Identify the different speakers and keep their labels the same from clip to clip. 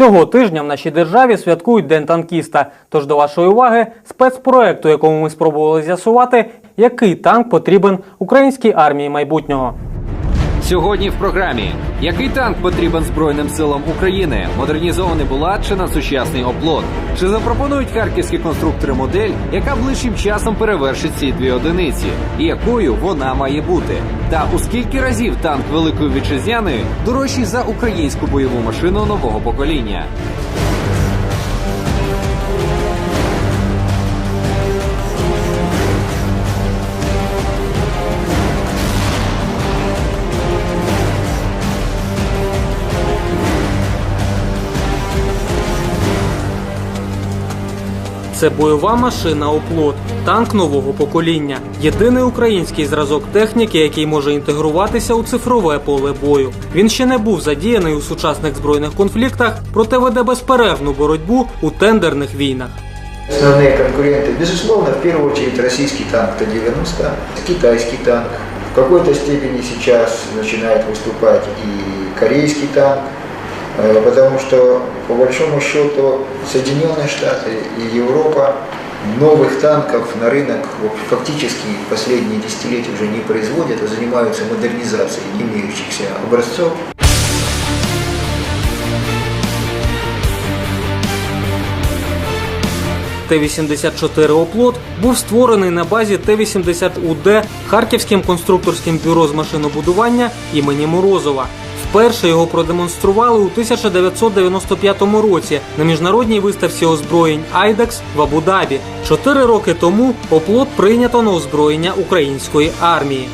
Speaker 1: Цього тижня в нашій державі святкують День танкіста. Тож до вашої уваги спецпроект, у якому ми спробували з'ясувати, який танк потрібен українській армії майбутнього.
Speaker 2: Сьогодні в програмі який танк потрібен Збройним силам України? Модернізований булат чи надсучасний оплот? Чи запропонують харківські конструктори модель, яка ближчим часом перевершить ці дві одиниці? І якою вона має бути? Та у скільки разів танк Великої вітчизняної дорожчий за українську бойову машину нового покоління?
Speaker 1: Це бойова машина оплот, танк нового покоління. Єдиний український зразок техніки, який може інтегруватися у цифрове поле бою. Він ще не був задіяний у сучасних збройних конфліктах, проте веде безперервну боротьбу у тендерних війнах.
Speaker 3: Основные конкуренты, безусловно, в первую очередь российский танк Т-90, китайский танк. В какой-то степени сейчас начинает выступать и корейский танк, э, потому что, по большому счету, Соединенные Штаты и Европа новых танков на рынок вот, фактически последние десятилетия уже не производят, а занимаются модернизацией имеющихся образцов.
Speaker 1: Т-84 «Оплот» був створений на базі Т-80УД Харківським конструкторським бюро з машинобудування імені Морозова. Вперше його продемонстрували у 1995 році на міжнародній виставці озброєнь Айдекс в Абу-Дабі. Чотири роки тому оплот прийнято на озброєння української армії.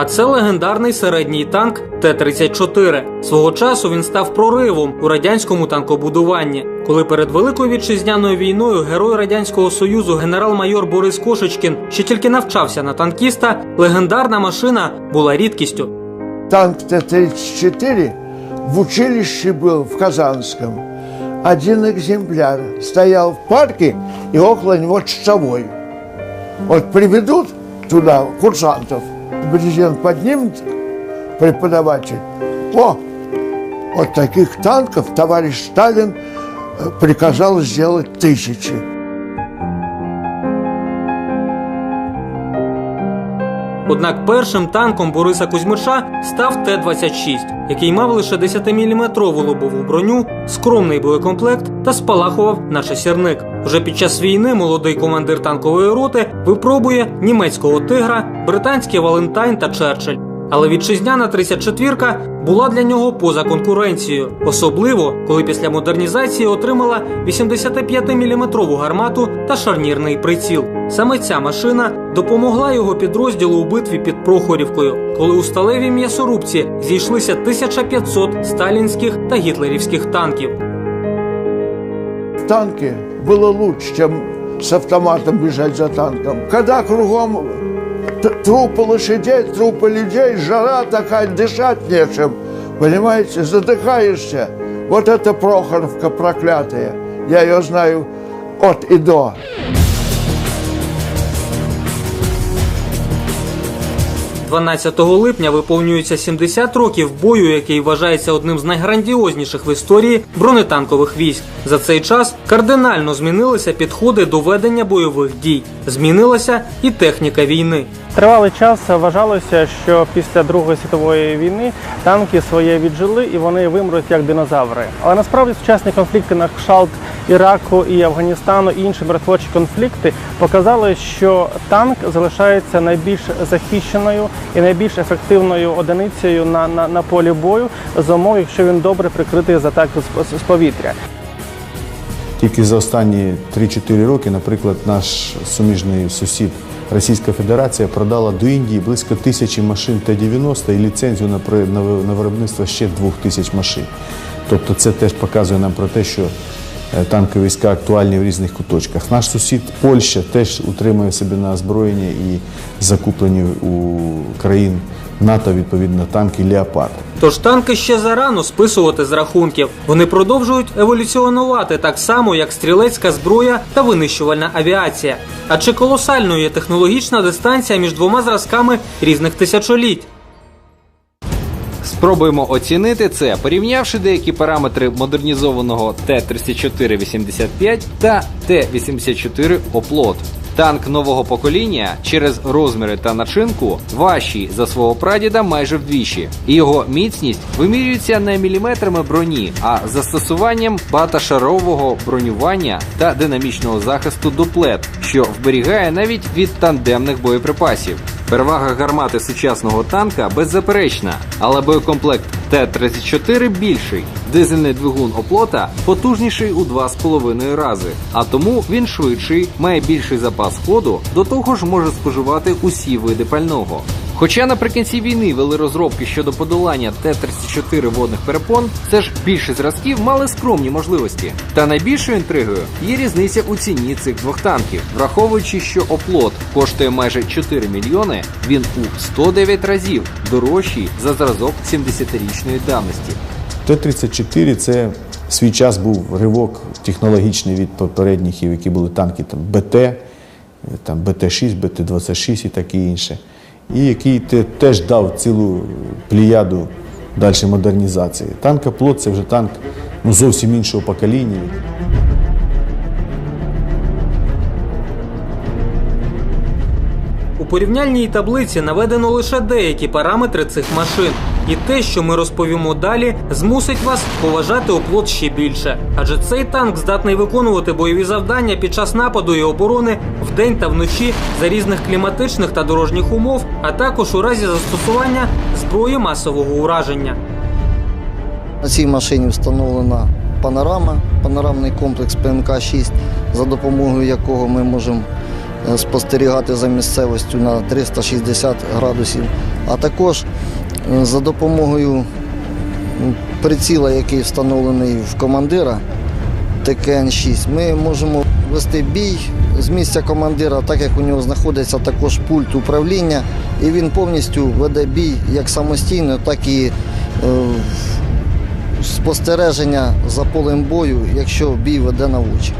Speaker 1: А це легендарний середній танк Т-34. Свого часу він став проривом у радянському танкобудуванні. Коли перед Великою вітчизняною війною герой радянського союзу генерал-майор Борис Кошечкін ще тільки навчався на танкіста, легендарна машина була рідкістю.
Speaker 4: Танк Т-34 в училище был в Казанском. Один экземпляр стоял в парке и около него часовой. Вот приведут туда курсантов, брезент поднимет преподаватель. О, вот таких танков товарищ Сталин э, приказал сделать тысячи.
Speaker 1: Однак першим танком Бориса Кузьмиша став Т-26, який мав лише 10-мм лобову броню, скромний боєкомплект та спалахував наче сірник. Вже під час війни молодий командир танкової роти випробує німецького тигра, британський Валентайн та Черчилль. Але вітчизняна 34-ка була для нього поза конкуренцією, особливо коли після модернізації отримала 85-мм гармату та шарнірний приціл. Саме ця машина допомогла його підрозділу у битві під Прохорівкою, коли у сталевій м'ясорубці зійшлися 1500 сталінських та гітлерівських танків.
Speaker 4: в танке было лучше, чем с автоматом бежать за танком. Когда кругом трупы лошадей, трупы людей, жара такая, дышать нечем, понимаете, задыхаешься. Вот это Прохоровка проклятая. Я ее знаю от и до.
Speaker 1: 12 липня виповнюється 70 років бою, який вважається одним з найграндіозніших в історії бронетанкових військ. За цей час кардинально змінилися підходи до ведення бойових дій. Змінилася і техніка війни.
Speaker 5: Тривалий час вважалося, що після Другої світової війни танки своє віджили і вони вимруть як динозаври. Але насправді сучасні конфлікти на кшталт Іраку і Афганістану і інші миротворчі конфлікти показали, що танк залишається найбільш захищеною і найбільш ефективною одиницею на, на, на полі бою за умов, якщо він добре прикритий з атак з, з повітря.
Speaker 6: Тільки за останні 3-4 роки, наприклад, наш суміжний сусід Російська Федерація продала до Індії близько тисячі машин Т-90 і ліцензію на, виробництво ще двох тисяч машин. Тобто це теж показує нам про те, що е, танкові війська актуальні в різних куточках. Наш сусід Польща теж утримує собі на озброєння і закуплені у країн НАТО відповідно танки Леопард.
Speaker 1: Тож танки ще зарано списувати з рахунків. Вони продовжують еволюціонувати так само, як стрілецька зброя та винищувальна авіація. А чи колосальною є технологічна дистанція між двома зразками різних тисячоліть?
Speaker 2: Спробуємо оцінити це, порівнявши деякі параметри модернізованого Т-34-85 та Т-84 Оплот. Танк нового покоління через розміри та начинку важчий за свого прадіда майже вдвічі, його міцність вимірюється не міліметрами броні, а застосуванням багатошарового бронювання та динамічного захисту дуплет, що вберігає навіть від тандемних боєприпасів. Перевага гармати сучасного танка беззаперечна, але боєкомплект Т-34 більший. Дизельний двигун оплота потужніший у 2,5 рази, а тому він швидший, має більший запас ходу, до того ж може споживати усі види пального. Хоча наприкінці війни вели розробки щодо подолання Т-34 водних перепон, все ж більшість зразків мали скромні можливості. Та найбільшою інтригою є різниця у ціні цих двох танків, враховуючи, що оплот коштує майже 4 мільйони, він у 109 разів дорожчий за зразок 70-річної давності.
Speaker 6: Т-34 це свій час був ривок технологічний від попередніх, які були танки там, БТ, там, БТ-6, БТ-26 і таке інше. І який те- теж дав цілу пліяду далі модернізації. Танка «Оплот» – це вже танк ну, зовсім іншого покоління.
Speaker 1: У порівняльній таблиці наведено лише деякі параметри цих машин. І те, що ми розповімо далі, змусить вас поважати оплот ще більше. Адже цей танк здатний виконувати бойові завдання під час нападу і оборони вдень та вночі за різних кліматичних та дорожніх умов, а також у разі застосування зброї масового ураження.
Speaker 7: На цій машині встановлена панорама, панорамний комплекс ПМК-6, за допомогою якого ми можемо е, спостерігати за місцевістю на 360 градусів, а також за допомогою приціла, який встановлений в командира ТКН-6, ми можемо вести бій з місця командира, так як у нього знаходиться також пульт управління, і він повністю веде бій як самостійно, так і е, спостереження за полем бою, якщо бій веде на очі.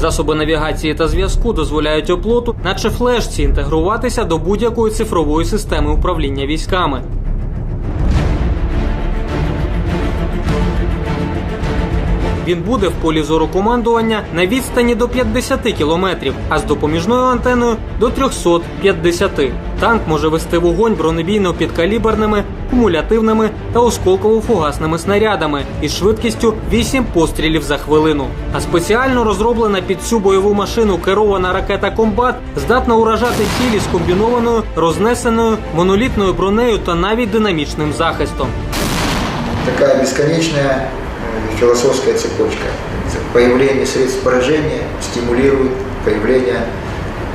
Speaker 1: Засоби навігації та зв'язку дозволяють оплоту, наче флешці, інтегруватися до будь-якої цифрової системи управління військами. Він буде в полі зору командування на відстані до 50 кілометрів, а з допоміжною антеною до 350. Танк може вести вогонь бронебійно-підкаліберними, кумулятивними та осколково-фугасними снарядами із швидкістю 8 пострілів за хвилину. А спеціально розроблена під цю бойову машину керована ракета Комбат здатна уражати цілі з комбінованою рознесеною монолітною бронею та навіть динамічним захистом.
Speaker 3: Такая бесконечная э, философская цепочка. Появление средств поражения стимулирует появление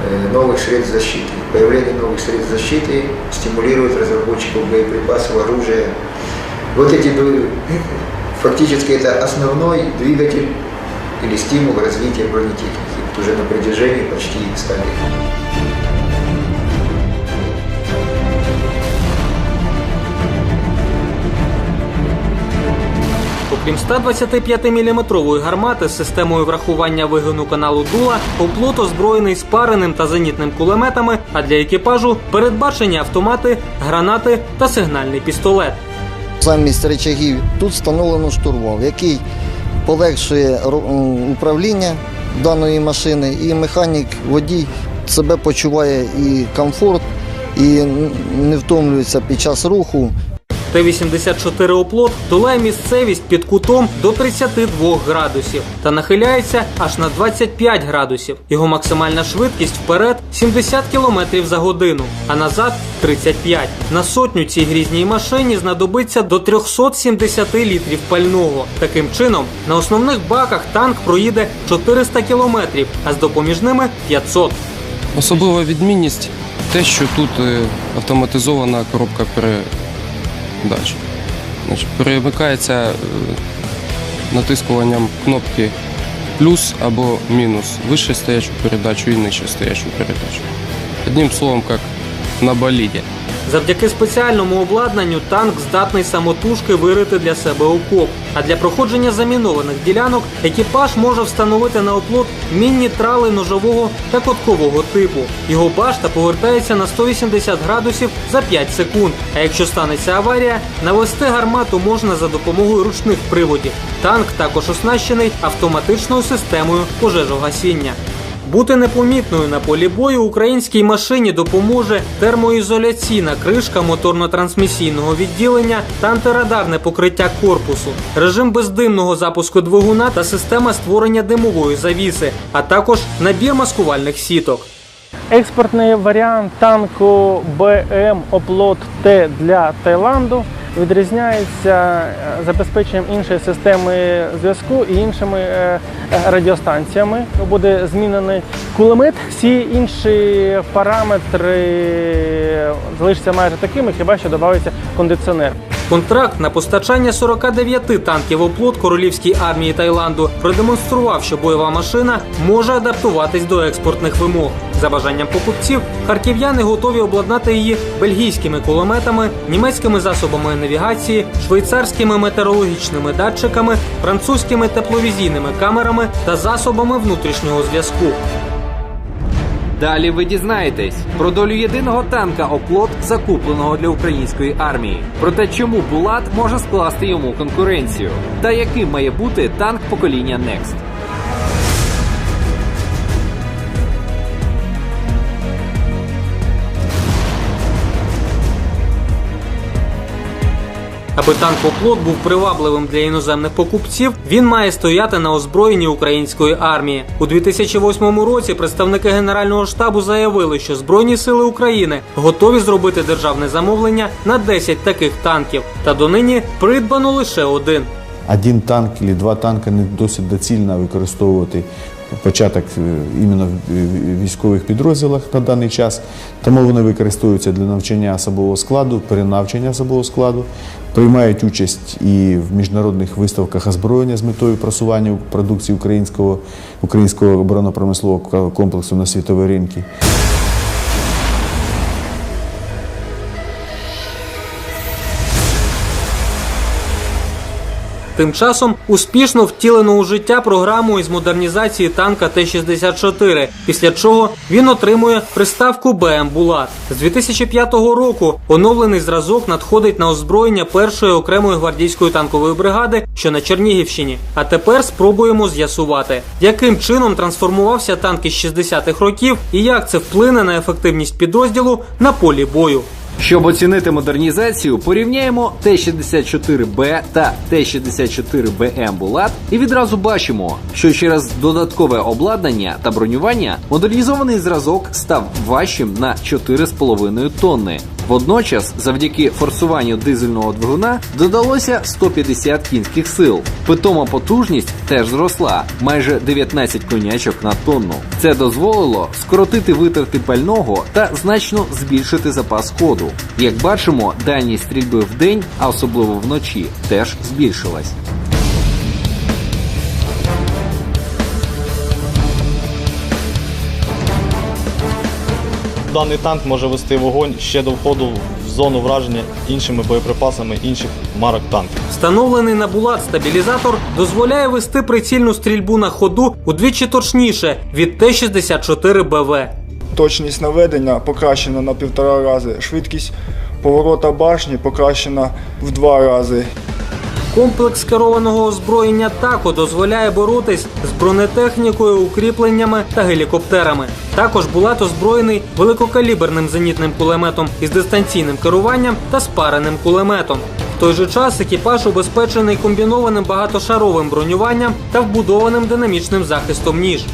Speaker 3: э, новых средств защиты. Появление новых средств защиты стимулирует разработчиков боеприпасов, оружия. Вот эти фактически это основной двигатель или стимул развития бронетехники уже на протяжении почти 100 лет.
Speaker 1: Окрім 125-мм гармати з системою врахування вигину каналу дула, оплот озброєний спареним та зенітним кулеметами, а для екіпажу передбачені автомати, гранати та сигнальний пістолет.
Speaker 7: Замість речагів тут встановлено штурвал, який полегшує управління даної машини, і механік водій себе почуває і комфорт, і не втомлюється під час руху.
Speaker 1: Т-84 оплот долає місцевість під кутом до 32 градусів та нахиляється аж на 25 градусів. Його максимальна швидкість вперед 70 км за годину, а назад 35. На сотню цій грізній машині знадобиться до 370 літрів пального. Таким чином, на основних баках танк проїде 400 км, а з допоміжними 500.
Speaker 8: Особлива відмінність те, що тут е, автоматизована коробка Значить, перемикається е, натискуванням кнопки плюс або мінус, вище стоячу передачу і нижче стоячу передачу. Одним словом, як на боліді.
Speaker 1: Завдяки спеціальному обладнанню танк здатний самотужки вирити для себе окоп. А для проходження замінованих ділянок екіпаж може встановити на оплот мінні трали ножового та коткового типу. Його башта повертається на 180 градусів за 5 секунд. А якщо станеться аварія, навести гармату можна за допомогою ручних приводів. Танк також оснащений автоматичною системою пожежогасіння. Бути непомітною на полі бою українській машині допоможе термоізоляційна кришка моторно-трансмісійного відділення та антирадарне покриття корпусу, режим бездимного запуску двигуна та система створення димової завіси, а також набір маскувальних сіток.
Speaker 5: Експортний варіант танку БМ Оплот Т для Таїланду відрізняється е, забезпеченням іншої системи зв'язку і іншими е, е, радіостанціями. Буде змінений кулемет. Всі інші параметри залишаться майже такими, хіба що додається кондиціонер.
Speaker 1: Контракт на постачання 49 танків оплот королівській армії Таїланду продемонстрував, що бойова машина може адаптуватись до експортних вимог. За бажанням покупців, харків'яни готові обладнати її бельгійськими кулеметами, німецькими засобами навігації, швейцарськими метеорологічними датчиками, французькими тепловізійними камерами та засобами внутрішнього зв'язку.
Speaker 2: Далі ви дізнаєтесь про долю єдиного танка оплот, закупленого для української армії. Про те, чому Булат може скласти йому конкуренцію, та яким має бути танк покоління Next.
Speaker 1: Аби танк оплот був привабливим для іноземних покупців, він має стояти на озброєнні української армії. У 2008 році представники Генерального штабу заявили, що Збройні сили України готові зробити державне замовлення на 10 таких танків. Та донині придбано лише один.
Speaker 6: Один танк або два танки не досить доцільно використовувати початок е, іменно в військових підрозділах на даний час. Тому вони використовуються для навчання особового складу, перенавчання особового складу, приймають участь і в міжнародних виставках озброєння з метою просування продукції українського, українського оборонно-промислового комплексу на світові ринки.
Speaker 1: Тим часом успішно втілено у життя програму із модернізації танка Т-64, після чого він отримує приставку БМ Булат. З 2005 року оновлений зразок надходить на озброєння першої окремої гвардійської танкової бригади, що на Чернігівщині. А тепер спробуємо з'ясувати, яким чином трансформувався танк із 60-х років і як це вплине на ефективність підрозділу на полі бою.
Speaker 2: Щоб оцінити модернізацію, порівняємо Т-64Б та Т-64БМ Булат і відразу бачимо, що через додаткове обладнання та бронювання модернізований зразок став важчим на 4,5 тонни. Водночас, завдяки форсуванню дизельного двигуна, додалося 150 кінських сил. Питома потужність теж зросла майже 19 конячок на тонну. Це дозволило скоротити витрати пального та значно збільшити запас ходу. Як бачимо, дальність стрільби в день, а особливо вночі, теж збільшилась.
Speaker 9: Даний танк може вести вогонь ще до входу в зону враження іншими боєприпасами інших марок танків.
Speaker 1: Встановлений на булат стабілізатор дозволяє вести прицільну стрільбу на ходу удвічі точніше від Т-64БВ.
Speaker 10: Точність наведення покращена на півтора рази. Швидкість поворота башні покращена в два рази.
Speaker 1: Комплекс керованого озброєння ТАКО дозволяє боротись з бронетехнікою, укріпленнями та гелікоптерами. Також Булат озброєний великокаліберним зенітним кулеметом із дистанційним керуванням та спареним кулеметом. В той же час екіпаж убезпечений комбінованим багатошаровим бронюванням та вбудованим динамічним захистом ніж.